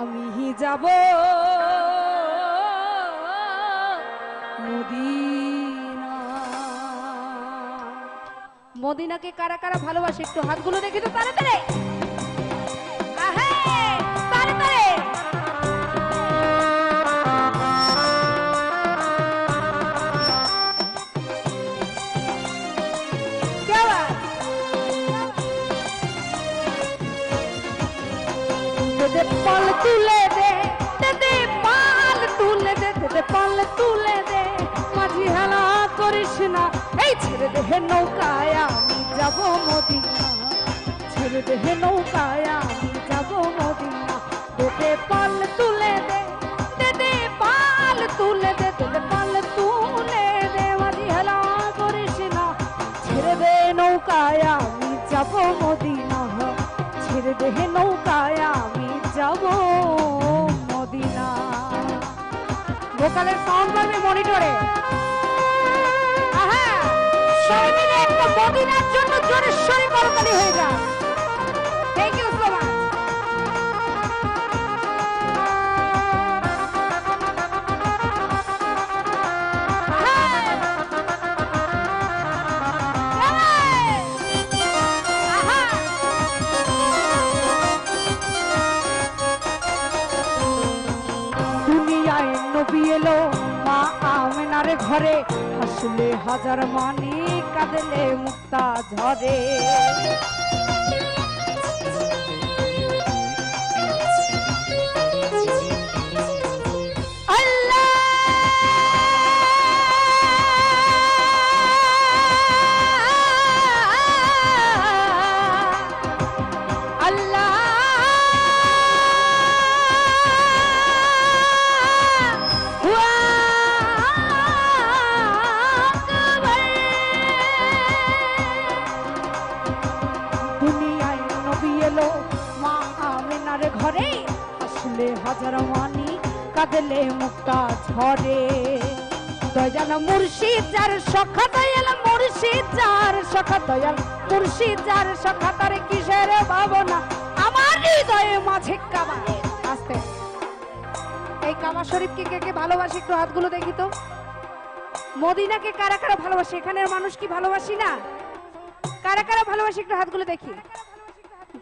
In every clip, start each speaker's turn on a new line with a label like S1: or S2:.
S1: আমি যাব মদিনা। মদিনাকে কারা কারা ভালোবাসে? একটু হাতগুলো দেখি তো তাড়াতাড়ি। তুলে দে দে পাল তুলে দে পাল তুলে দে। মাঝি হেলা করিস না, এই ছেড়ে দে হে নৌকায় আমি যাব মদিনা। ছেড়ে দে হে নৌকায় আমি যাব মদিনা। পাল তুলে দে দে পাল তুলে দে দে পাল তুলে দে। মাঝি হেলা করিস না, ছেড়ে দে নৌকায় আমি যাব মদিনা। ছেড়ে দে হে নৌকায় আমি যাব মদিনা। ভোকালের সাউন্ড পাবে মনিটরে মদিনার জন্য জোরে করতালি হয়ে যায় থ্যাংক ইউ ঘরে হাসলে হাজার মানি কাঁদলে মুক্তা ঝরে। আসলে হাজার মানি, কাঁদলে মুক্তা ঝরে। দয়াল মুর্শিদ যার সখা, দয়াল মুর্শিদ যার সখা, দয়াল মুর্শিদ যার সখা, তার কিসের ভাবনা? আমার হৃদয়ে মাঝে কাবা। আস্তে। এই কাবা শরীফকে কে কে ভালোবাসে একটু হাতগুলো দেখি তো। মদিনাকে কারা কারা ভালোবাসে? এখানের মানুষ কি ভালোবাসি না? কারা কারা ভালোবাসে একটু হাতগুলো দেখি।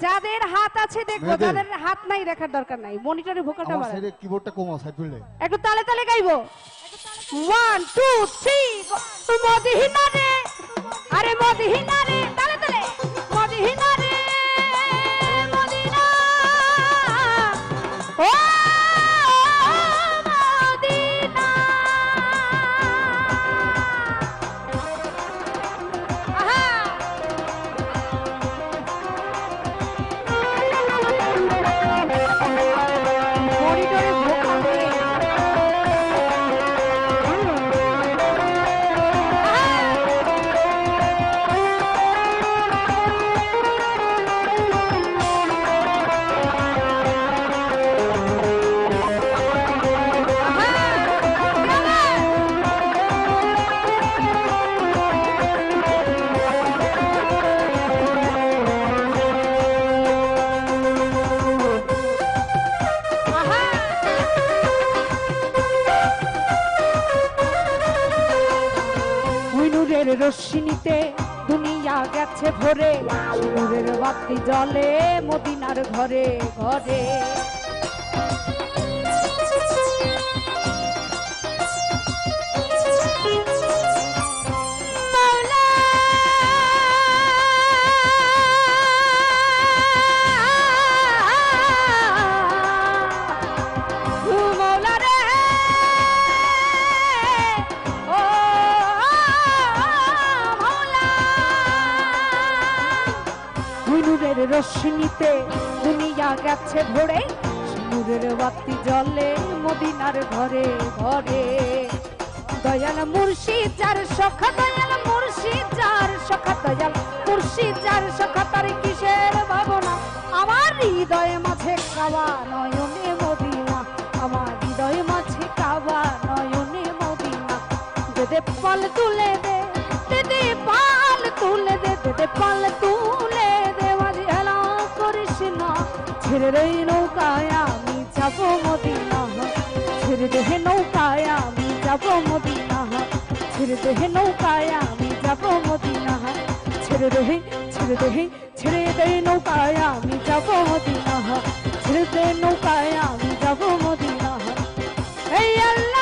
S1: যাদের হাত আছে দেখব। যাদের হাত নাই দেখার দরকার নাই। মনিটরে ভোকালটা
S2: আমার সাইডে কিবোর্ডটা কমাও করলে
S1: একটু তালে তালে গাইবো। ওয়ান টু থ্রি মদিনা রে আরে মদিনা রে রশ্মিনীতে দুনিয়া গেছে ভরে। সুরের বাতি জলে মদিনার ঘরে ঘরে। নূরের রশ্মিতে দুনিয়া গেছে ভরে নূরের বাতি জলে মদিনার ঘরে ঘরে। দয়াল মুর্শিদ যার সখা, দয়াল মুর্শিদ যার সখা, দয়াল মুর্শিদ যার সখা, তার কিসের ভাবনা? আমার হৃদয়ে মাঝে কাবা নয়নে মদিনা, আমার হৃদয়ে মাঝে কাবা নয়নে মদিনা। দে পাল তুলে দে দে পাল তুলে দে দে পাল তুলে ছেড়ে রে নৌকায়, আমি যাব মদিনা ছেড়ে দেহে নৌকায়, আমি যাব মদিনা ছেড়ে দেহে নৌকায়, আমি যাব মদিনা ছেড়ে দেহে ছেড়ে দেহে ছেড়ে দে নৌকায়, আমি যাব মদিনা ছেড়ে দে নৌকায়, আমি যাব মদিনা এই Allah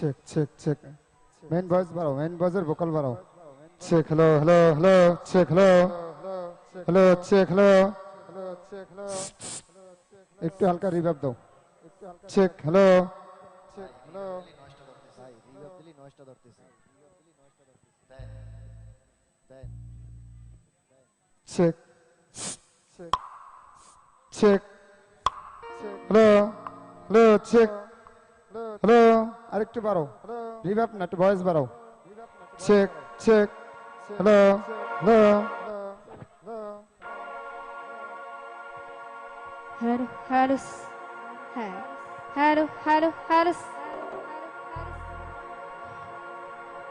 S2: check check check main voice বাড়াও মেন ভয়েসের ভোকাল বাড়াও। Check hello hello hello check hello hello check hello একটু হালকা রিভাব দাও। চেক হ্যালো
S3: নয়েজটা ধরতেছে
S2: check check hello hello check hello আরেকটু বাড়াও। রিভাব না একটু ভয়েস বাড়াও check check hello hello
S1: hello hello হ্যাঁ হ্যালো হ্যালো হ্যালো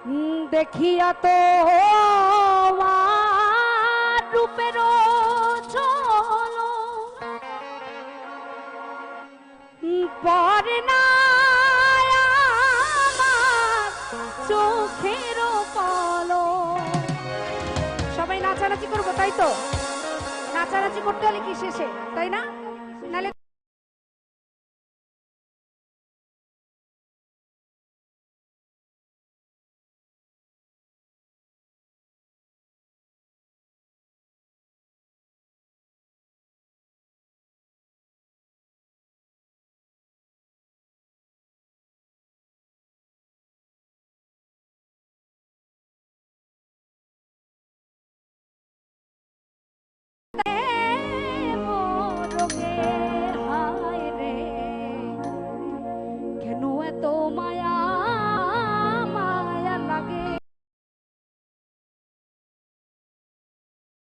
S1: হুম, দেখিয়া তো আমার তাই তো? নাচানাচি করতে হলে কি শেষে? তাই না?